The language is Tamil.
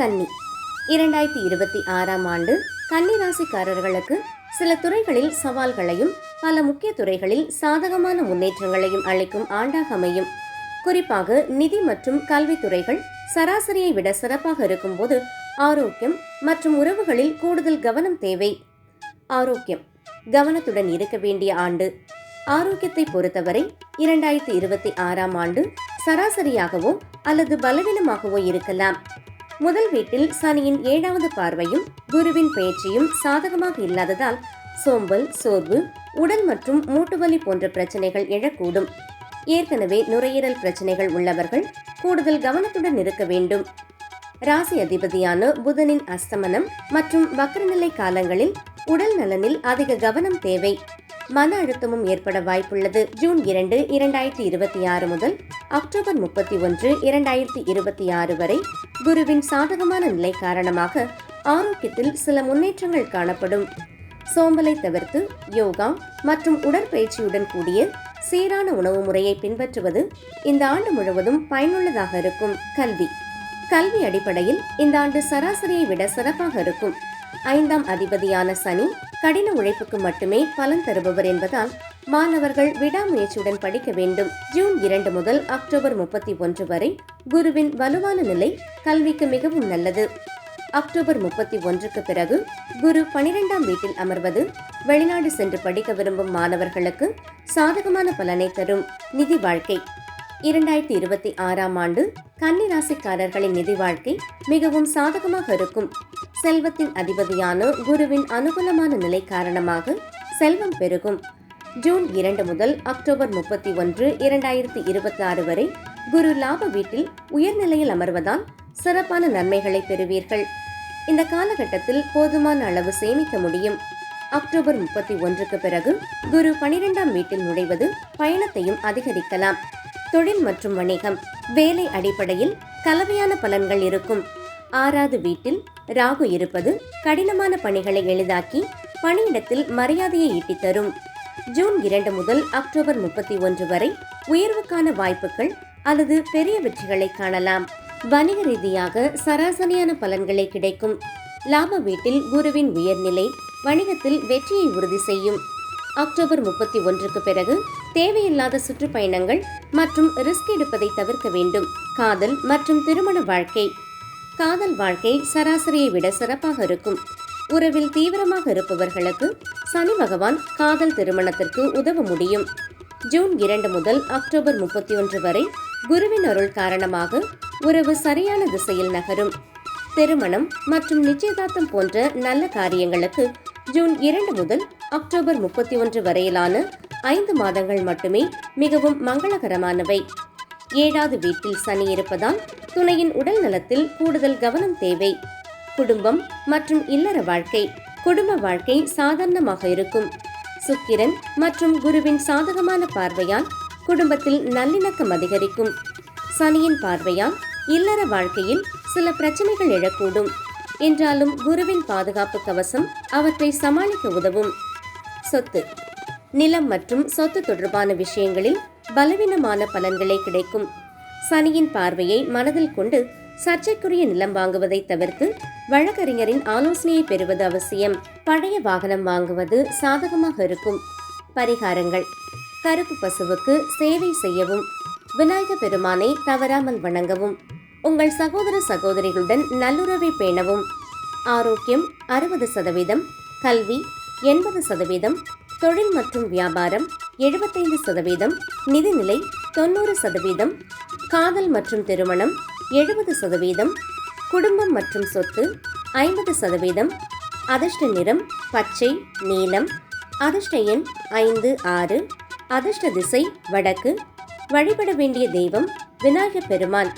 கன்னி இரண்டாயிரத்தி இருபத்தி ஆறாம் ஆண்டு கன்னி ராசிக்காரர்களுக்கு சில துறைகளில் சவால்களையும் பல முக்கிய துறைகளில் சாதகமான முன்னேற்றங்களையும் அளிக்கும் ஆண்டாக அமையும். குறிப்பாக நிதி மற்றும் கல்வித்துறைகள் சராசரியை விட சிறப்பாக இருக்கும்போது ஆரோக்கியம் மற்றும் உறவுகளில் கூடுதல் கவனம் தேவை. ஆரோக்கியம். கவனத்துடன் இருக்க வேண்டிய ஆண்டு. ஆரோக்கியத்தை பொறுத்தவரை இரண்டாயிரத்தி இருபத்தி ஆறாம் ஆண்டு சராசரியாகவோ அல்லது பலவீனமாகவோ இருக்கலாம். முதல் வீட்டில் சனியின் ஏழாவது பார்வையும் குருவின் பயிற்சியும் சாதகமாக இல்லாததால் சோம்பல் சோர்வு உடல் மற்றும் மூட்டுவலி போன்ற பிரச்சனைகள் எழக்கூடும். ஏற்கனவே நுரையீரல் பிரச்சனைகள் உள்ளவர்கள் கூடுதல் கவனத்துடன் இருக்க வேண்டும். ராசி அதிபதியான புதனின் அஸ்தமனம் மற்றும் வக்ரநிலை காலங்களில் உடல் நலனில் அதிக கவனம் தேவை. மன அழுத்தமும் ஏற்பட வாய்ப்புள்ளது. ஜூன் இரண்டு இரண்டாயிரத்தி இருபத்தி ஆறு முதல் அக்டோபர் முப்பத்தி ஒன்று இரண்டாயிரத்தி இருபத்தி ஆறு வரை குருவின் சாதகமான நிலை காரணமாக ஆரோக்கியத்தில் சில முன்னேற்றங்கள் காணப்படும். சோம்பலை தவிர்த்து யோகா மற்றும் உடற்பயிற்சியுடன் கூடிய சீரான உணவு முறையை பின்பற்றுவது இந்த ஆண்டு முழுவதும் பயனுள்ளதாக இருக்கும். கல்வி. கல்வி அடிப்படையில் இந்த ஆண்டு சராசரியை விட சிறப்பாக இருக்கும். ஐந்தாம் அதிபதியான சனி கடின உழைப்புக்கு மட்டுமே பலன் தருபவர் என்பதால் மாணவர்கள் விடாமுயற்சியுடன் படிக்க வேண்டும். ஜூன் இரண்டு முதல் அக்டோபர் முப்பத்தி ஒன்று வரை குருவின் வலுவான நிலை கல்விக்கு மிகவும் நல்லது. அக்டோபர் முப்பத்தி ஒன்றுக்கு பிறகு குரு பனிரெண்டாம் வீட்டில் அமர்வது வெளிநாடு சென்று படிக்க விரும்பும் மாணவர்களுக்கு சாதகமான பலனை தரும் நிதி வாழ்க்கை. இரண்டாயிரத்தி இருபத்தி ஆறாம் ஆண்டு கன்னி ராசிக்காரர்களின் நிதி வாழ்க்கை மிகவும் சாதகமாக இருக்கும். செல்வத்தின் அதிபதியான குருவின் அனுகூலமான நிலை காரணமாக செல்வம் பெருகும். ஜூன் இரண்டு முதல் அக்டோபர் முப்பத்தி ஒன்று இரண்டாயிரத்தி இருபத்தி ஆறு வரை குரு லாப வீட்டில் உயர்நிலையில் அமர்வதால் சிறப்பான நன்மைகளை பெறுவீர்கள். இந்த காலகட்டத்தில் போதுமான அளவு சேமிக்க முடியும். அக்டோபர் முப்பத்தி ஒன்றுக்கு பிறகு குரு பனிரெண்டாம் வீட்டில் நுழைவது பயணத்தையும் அதிகரிக்கலாம். தொழில் மற்றும் வணிகம் வேலை அடிப்படையில் கலவையான பலன்கள் இருக்கும். ஆறாவது வீட்டில் ராகு இருப்பது கடினமான பணிகளை எளிதாக்கி பணியிடத்தில் மரியாதையை ஈட்டித் தரும் ஜூன் இரண்டு முதல் அக்டோபர் முப்பத்தி ஒன்று வரை உயர்வுக்கான வாய்ப்புகள் அல்லது பெரிய வெற்றிகளை காணலாம். வணிக ரீதியாக சராசரியான பலன்களே கிடைக்கும். லாப வீட்டில் குருவின் உயர்நிலை வணிகத்தில் வெற்றியை உறுதி செய்யும். அக்டோபர் முப்பத்தி ஒன்றுக்கு பிறகு தேவையில்லாத சுற்றுப்பயணங்கள் மற்றும் ரிஸ்க் எடுப்பதை தவிர்க்க வேண்டும். காதல் மற்றும் திருமண வாழ்க்கை காதல் வாழ்க்கை சராசரியை விட சிறப்பாக இருக்கும். உறவில் தீவிரமாக இருப்பவர்களுக்கு சனி பகவான் காதல் திருமணத்திற்கு உதவ முடியும். ஜூன் இரண்டு முதல் அக்டோபர் முப்பத்தி ஒன்று வரை குருவின் அருள் காரணமாக உறவு சரியான திசையில் நகரும். திருமணம் மற்றும் நிச்சயதார்த்தம் போன்ற நல்ல காரியங்களுக்கு ஜூன் இரண்டு முதல் அக்டோபர் முப்பத்தி ஒன்று வரையிலான ஐந்து மாதங்கள் மட்டுமே மிகவும் மங்களகரமானவை. ஏழாவது வீட்டில் சனி இருப்பதால் துணையின் உடல் நலத்தில் கூடுதல் கவனம் தேவை. குடும்பம் மற்றும் இல்லற வாழ்க்கை குடும்ப வாழ்க்கை சாதாரணமாக இருக்கும். சுக்கிரன் மற்றும் குருவின் சாதகமான பார்வையால் குடும்பத்தில் நல்லிணக்கம் அதிகரிக்கும். சனியின் பார்வையால் இல்லற வாழ்க்கையில் சில பிரச்சனைகள் எழக்கூடும். என்றாலும் குருவின் பாதுகாப்பு கவசம் அவற்றை சமாளிக்க உதவும். சொத்து. நிலம் மற்றும் சொத்து தொடர்பான விஷயங்களில் பலவீனமான பலன்களே கிடைக்கும். சனியின் பார்வையை மனதில் கொண்டு சர்ச்சைக்குரிய நிலம் வாங்குவதை தவிர்த்து வழக்கறிஞரின் ஆலோசனையை பெறுவது அவசியம். பழைய வாகனம் வாங்குவது சாதகமாக இருக்கும். பரிகாரங்கள். கருப்பு பசுவுக்கு சேவை செய்யவும் விநாயக பெருமானை தவறாமல் வணங்கவும் உங்கள் சகோதர சகோதரிகளுடன் நல்லுறவை பேணவும். ஆரோக்கியம் அறுபது சதவீதம் கல்வி எண்பது சதவீதம் தொழில் மற்றும் வியாபாரம் எழுபத்தைந்து சதவீதம் நிதிநிலை தொண்ணூறு சதவீதம் காதல் மற்றும் திருமணம் எழுபது சதவீதம் குடும்பம் மற்றும் சொத்து ஐம்பது சதவீதம் அதிர்ஷ்ட நிறம் பச்சை நீலம் அதிர்ஷ்ட எண் ஐந்து ஆறு அதிர்ஷ்ட திசை வடக்கு வழிபட வேண்டிய தெய்வம் விநாயகப் பெருமான்.